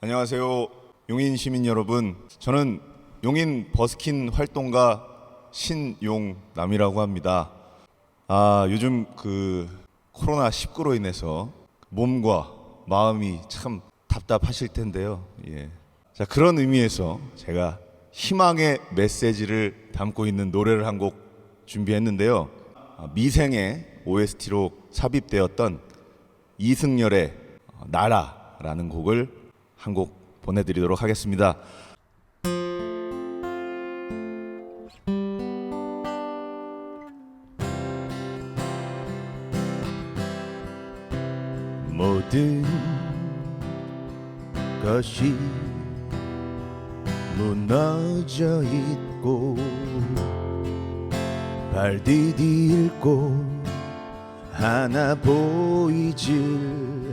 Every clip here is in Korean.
안녕하세요. 용인 시민 여러분. 저는 용인 버스킨 활동가 신용남이라고 합니다. 아, 요즘 그 코로나 19로 인해서 몸과 마음이 참 답답하실 텐데요. 예. 자, 그런 의미에서 제가 희망의 메시지를 담고 있는 노래를 한 곡 준비했는데요. 아, 미생의 OST로 삽입되었던 이승열의 나라라는 곡을 한 곡 보내드리도록 하겠습니다. 모든 것이 무너져 있고 발 디딜 곳 하나 보이질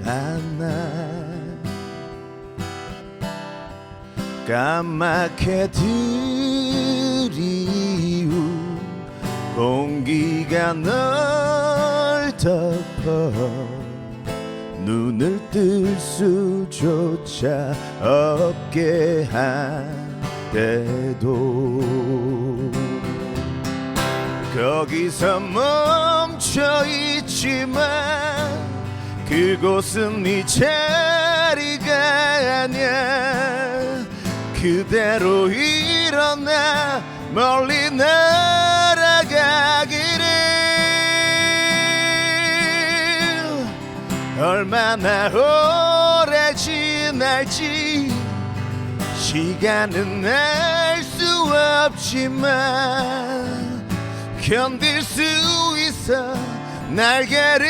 않아 까맣게 들이운 공기가 널 덮어 눈을 뜰 수조차 없게 한데도. 거기서 멈춰 있지만 그곳은 네 자리가 아니야 그대로 일어나 멀리 날아가기를. 얼마나 오래 지날지 시간은 알 수 없지만 견딜 수 있어 날개를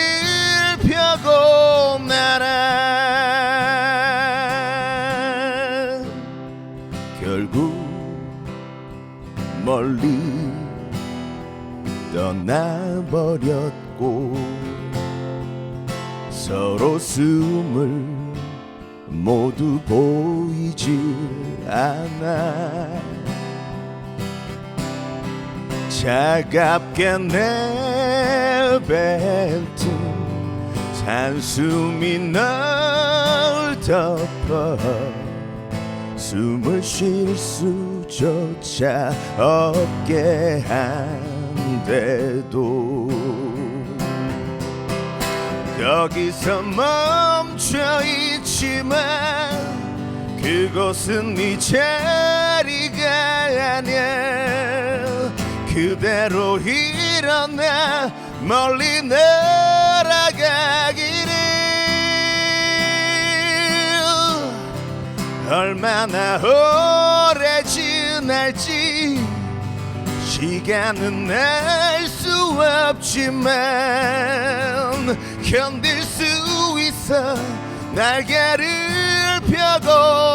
펴고 날아 멀리 떠나버렸고 서로 숨을 모두 보이질 않아 차갑게 내뱉은 산숨이 널 덮어 숨을 쉴 수조차 없게 한데도 거기서 멈춰 있지만 그곳은 네 자리가 아니야. 그대로 일어나 멀리 날 얼마나 오래 지날지 시간은 알 수 없지만 견딜 수 있어 날개를 펴고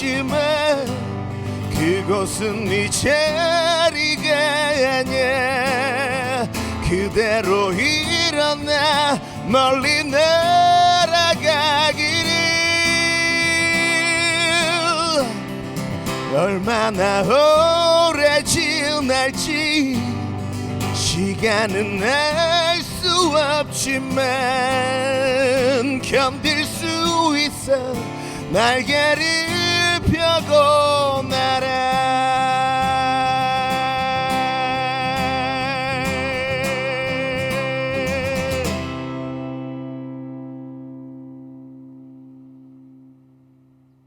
있지만 그곳은 네 자리가 아니야 그대로 일어나 멀리 날아가기를 얼마나 오래 지날지 시간은 알 수 없지만 견딜 수 있어 날개를 펴고 날아